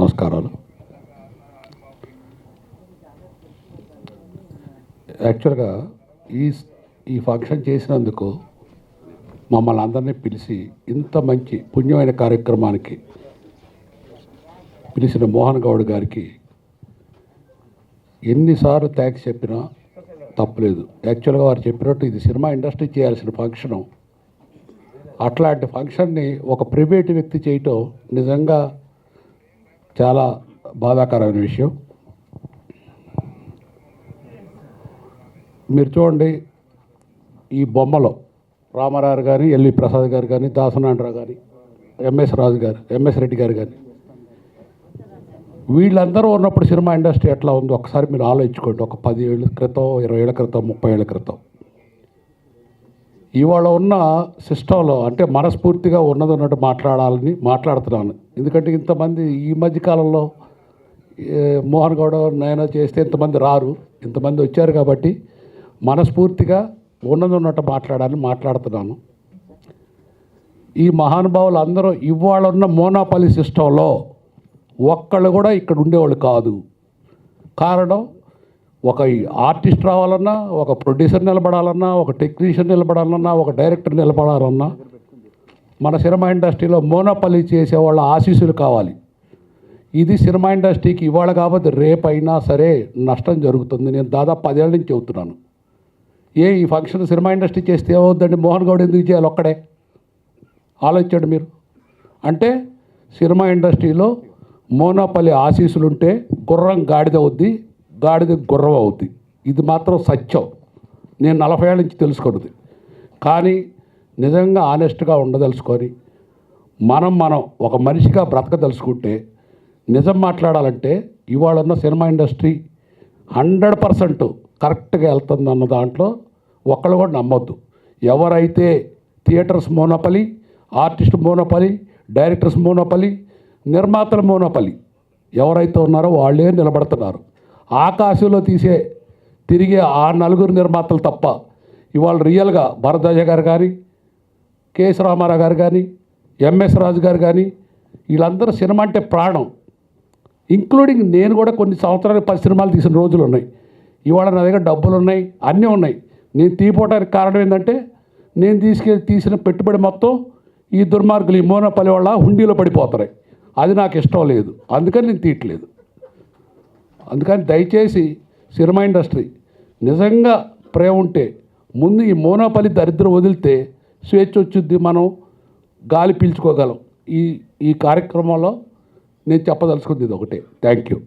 నమస్కారాలు. యాక్చువల్గా ఈ ఈ ఫంక్షన్ చేసినందుకు మమ్మల్ని అందరినీ పిలిచి ఇంత మంచి పుణ్యమైన కార్యక్రమానికి పిలిచిన మోహన్ గౌడ్ గారికి ఎన్నిసార్లు థ్యాంక్స్ చెప్పినా తప్పలేదు. యాక్చువల్గా వారు చెప్పినట్టు ఇది సినిమా ఇండస్ట్రీ చేయాల్సిన ఫంక్షను. అట్లాంటి ఫంక్షన్ని ఒక ప్రైవేట్ వ్యక్తి చేయటం నిజంగా చాలా బాధాకరమైన విషయం. మీరు చూడండి ఈ బొమ్మలో రామారావు కానీ ఎల్వి ప్రసాద్ గారు కానీ దాసనారాయణరావు కానీ ఎంఎస్ రాజు గారు ఎంఎస్ రెడ్డి గారు కానీ వీళ్ళందరూ ఉన్నప్పుడు సినిమా ఇండస్ట్రీ ఎట్లా ఉందో ఒకసారి మీరు ఆలోచించుకోండి. ఒక పది ఏళ్ళ క్రితం ఇరవై ఏళ్ళ క్రితం ముప్పై ఏళ్ళ క్రితం. ఇవాళ ఉన్న సిస్టంలో అంటే మనస్ఫూర్తిగా ఉన్నది ఉన్నట్టు మాట్లాడాలని మాట్లాడుతున్నాను. ఎందుకంటే ఇంతమంది ఈ మధ్య కాలంలో మోహన్ గౌడ నేను చేస్తే ఇంతమంది రారు ఇంతమంది వచ్చారు కాబట్టి మనస్ఫూర్తిగా ఉన్నది ఉన్నట్టు మాట్లాడాలని మాట్లాడుతున్నాను. ఈ మహానుభావులు అందరూ ఇవాళ ఉన్న మోనాపల్లి సిస్టంలో ఒక్కళ్ళు కూడా ఇక్కడ ఉండేవాళ్ళు కాదు. కారణం ఒక ఆర్టిస్ట్ రావాలన్నా ఒక ప్రొడ్యూసర్ నిలబడాలన్నా ఒక టెక్నీషియన్ నిలబడాలన్నా ఒక డైరెక్టర్ నిలబడాలన్నా మన సినిమా ఇండస్ట్రీలో మోనపల్లి చేసే వాళ్ళ ఆశీస్సులు కావాలి. ఇది సినిమా ఇండస్ట్రీకి ఇవాళ కాబట్టి రేపైనా సరే నష్టం జరుగుతుంది. నేను దాదాపు పదేళ్ళ నుంచి చెబుతున్నాను. ఏ ఈ ఫంక్షన్ సినిమా ఇండస్ట్రీ చేస్తే ఏమవుద్దండి మోహన్ గౌడ్ ఎందుకు చేయాలి ఒక్కడే? ఆలోచించండి మీరు. అంటే సినిమా ఇండస్ట్రీలో మోనోపల్లి ఆశీస్సులు ఉంటే గుర్రం గాడిద అవుద్ది గాడిద గుర్రం అవుద్ది. ఇది మాత్రం సత్యం. నేను నలభై ఏళ్ళ నుంచి తెలుసుకున్నది కానీ నిజంగా ఆనెస్ట్గా ఉండదలుచుకొని మనం మనం ఒక మనిషిగా బ్రతకదలుచుకుంటే నిజం మాట్లాడాలంటే ఇవాళ ఉన్న సినిమా ఇండస్ట్రీ హండ్రెడ్ పర్సెంట్ కరెక్ట్గా వెళ్తుంది అన్న దాంట్లో ఒక్కళ్ళు కూడా నమ్మొద్దు. ఎవరైతే theatres monopoly artist monopoly directors monopoly నిర్మాతల మోనోపలి ఎవరైతే ఉన్నారో వాళ్ళే నిలబడుతున్నారు. ఆకాశంలో తీసే తిరిగే ఆ నలుగురు నిర్మాతలు తప్ప ఇవాళ రియల్గా భరద్వాజ గారు కానీ కేఎస్ రామారావు గారు కానీ ఎంఎస్ రాజు గారు కానీ వీళ్ళందరూ సినిమా అంటే ప్రాణం. ఇంక్లూడింగ్ నేను కూడా కొన్ని సంవత్సరాలు పది సినిమాలు తీసిన రోజులు ఉన్నాయి. ఇవాళ నా దగ్గర డబ్బులు ఉన్నాయి అన్నీ ఉన్నాయి. నేను తీపోవడానికి కారణం ఏంటంటే నేను తీసుకెళ్ళి తీసిన పెట్టుబడి మొత్తం ఈ దుర్మార్గులు ఈ మోనపల్లి వాళ్ళ హుండీలో పడిపోతున్నాయి. అది నాకు ఇష్టం లేదు. అందుకని నేను తీయట్లేదు. అందుకని దయచేసి సినిమా ఇండస్ట్రీ నిజంగా ప్రేమ ఉంటే ముందు ఈ మోనోపల్లి దరిద్రం వదిలితే స్వేచ్ఛ వచ్చింది మనం గాలి పీల్చుకోగలం. ఈ ఈ కార్యక్రమంలో నేను చెప్పదలుచుకుంది ఇది ఒకటే. Thank you